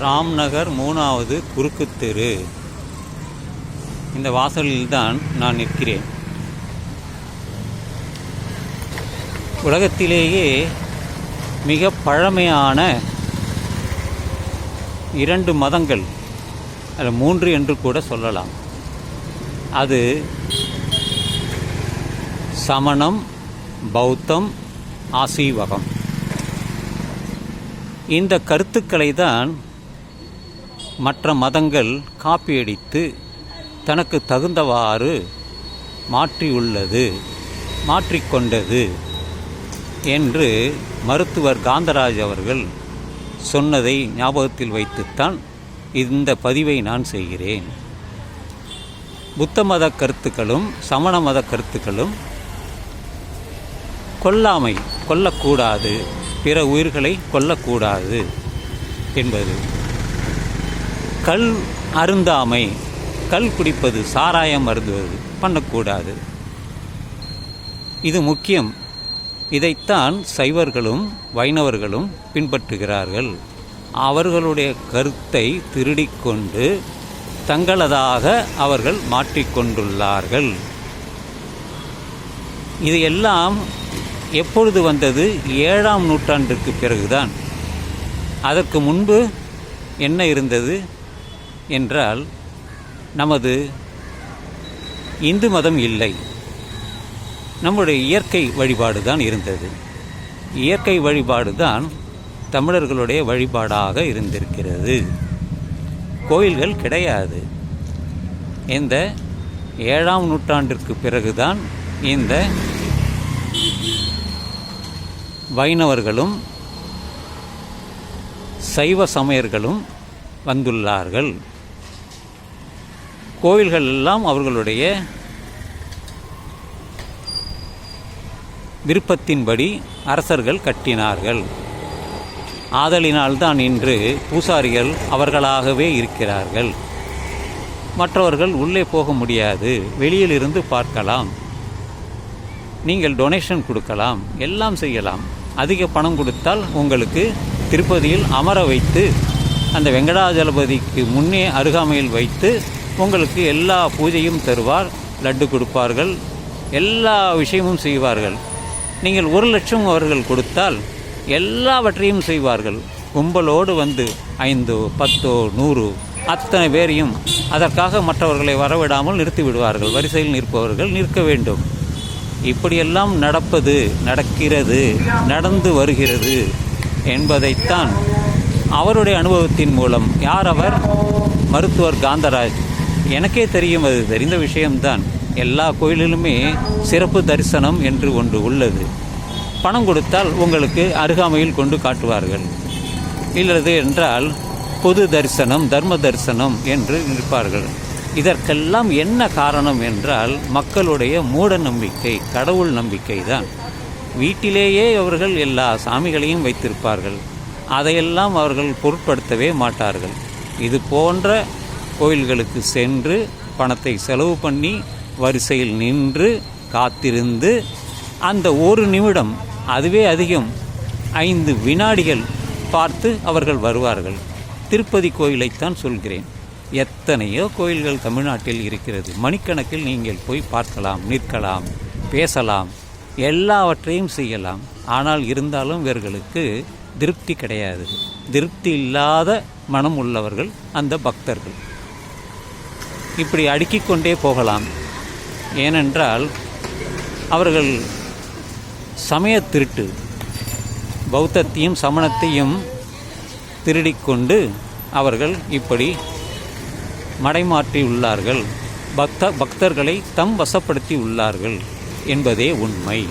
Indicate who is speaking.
Speaker 1: ராம்நகர் மூணாவது குறுக்கு தெரு. இந்த வாசலில்தான் நான் நிற்கிறேன். உலகத்திலேயே மிக பழமையான இரண்டு மதங்கள் அல்ல மூன்று என்று கூட சொல்லலாம். அது சமணம் பௌத்தம் ஆசீவகம். இந்த கருத்துக்களை தான் மற்ற மதங்கள் காப்பியடித்து தனக்கு தகுந்தவாறு மாற்றியுள்ளது மாற்றிக்கொண்டது என்று மருத்துவர் காந்தராஜ் அவர்கள் சொன்னதை ஞாபகத்தில் வைத்துத்தான் இந்த பதிவை நான் செய்கிறேன். புத்த மத கருத்துக்களும் சமண மத கருத்துக்களும் கொல்லாமை கொல்லக்கூடாது பிற உயிர்களை கொல்லக்கூடாது என்பது. கல் அருந்தாமை கல் குடிப்பது சாராயம் அருந்துவது பண்ணக்கூடாது. இது முக்கியம். இதைத்தான் சைவர்களும் வைணவர்களும் பின்பற்றுகிறார்கள். அவர்களுடைய கருத்தை திருடிக்கொண்டு தங்களதாக அவர்கள் மாற்றிக்கொண்டுள்ளார்கள் இது எல்லாம் எப்பொழுது வந்தது? ஏழாம் நூற்றாண்டுக்கு பிறகுதான். அதற்கு முன்பு என்ன இருந்தது? என்றால் நமது இந்து மதம் இல்லை. நம்முடைய இயற்கை வழிபாடு தான் இருந்தது. இயற்கை வழிபாடு தான் தமிழர்களுடைய வழிபாடாக இருந்திருக்கிறது. கோயில்கள் கிடையாது. இந்த ஏழாம் நூற்றாண்டிற்கு பிறகுதான் இந்த வைணவர்களும் சைவ சமயர்களும் வந்துள்ளார்கள். கோவில்கள் எல்லாம் அவர்களுடைய விருப்பத்தின்படி அரசர்கள் கட்டினார்கள். ஆதலினால்தான் இன்று பூசாரிகள் அவர்களாகவே இருக்கிறார்கள். மற்றவர்கள் உள்ளே போக முடியாது. வெளியில் இருந்து பார்க்கலாம். நீங்கள் டொனேஷன் கொடுக்கலாம். எல்லாம் செய்யலாம். அதிக பணம் கொடுத்தால் உங்களுக்கு திருப்பதியில் அமர வைத்து அந்த வெங்கடாஜலபதிக்கு முன்னே அருகாமையில் வைத்து உங்களுக்கு எல்லா பூஜையும் தருவார் லட்டு கொடுப்பார்கள் எல்லா விஷயமும் செய்வார்கள். நீங்கள் ஒரு லட்சம் அவர்கள் கொடுத்தால் எல்லாவற்றையும் செய்வார்கள். கும்பலோடு வந்து ஐந்தோ பத்தோ நூறு அத்தனை பேரையும் அதற்காக மற்றவர்களை வரவிடாமல் நிறுத்தி விடுவார்கள். வரிசையில் நிற்பவர்கள் நிற்க வேண்டும். இப்படியெல்லாம் நடப்பது நடக்கிறது நடந்து வருகிறது என்பதைத்தான் அவருடைய அனுபவத்தின் மூலம் யார் அவர்? மருத்துவர் காந்தராஜ். எனக்கே தெரியும் அது தெரிந்த விஷயம்தான். எல்லா கோயிலிலுமே சிறப்பு தரிசனம் என்று ஒன்று உள்ளது. பணம் கொடுத்தால் உங்களுக்கு அருகாமையில் கொண்டு காட்டுவார்கள். இல்லது என்றால் பொது தரிசனம் தர்ம தரிசனம் என்று நிற்பார்கள் இதற்கெல்லாம் என்ன காரணம் என்றால் மக்களுடைய மூட நம்பிக்கை கடவுள் நம்பிக்கை தான் வீட்டிலேயே அவர்கள் எல்லா சாமிகளையும் வைத்திருப்பார்கள். அதையெல்லாம் அவர்கள் பொருட்படுத்தவே மாட்டார்கள். இது போன்ற கோயில்களுக்கு சென்று பணத்தை செலவு பண்ணி வரிசையில் நின்று காத்திருந்து அந்த ஒரு நிமிடம் அதுவே அதிகம் ஐந்து வினாடிகள் பார்த்து அவர்கள் வருவார்கள். திருப்பதி கோயிலைத்தான் சொல்கிறேன். எத்தனையோ கோயில்கள் தமிழ்நாட்டில் இருக்கிறது. மணிக்கணக்கில் நீங்கள் போய் பார்க்கலாம் நிற்கலாம் பேசலாம் எல்லாவற்றையும் செய்யலாம். ஆனால் இருந்தாலும் இவர்களுக்கு திருப்தி கிடையாது. திருப்தி இல்லாத மனம் உள்ளவர்கள் அந்த பக்தர்கள். இப்படி அடுக்கிக் கொண்டே போகலாம். ஏனென்றால் அவர்கள் சமய திருட்டு பௌத்தத்தையும் சமணத்தையும் திருடிக்கொண்டு அவர்கள் இப்படி மடைமாற்றியுள்ளார்கள். பக்த பக்தர்களை தம் வசப்படுத்தி உள்ளார்கள் என்பதே உண்மை.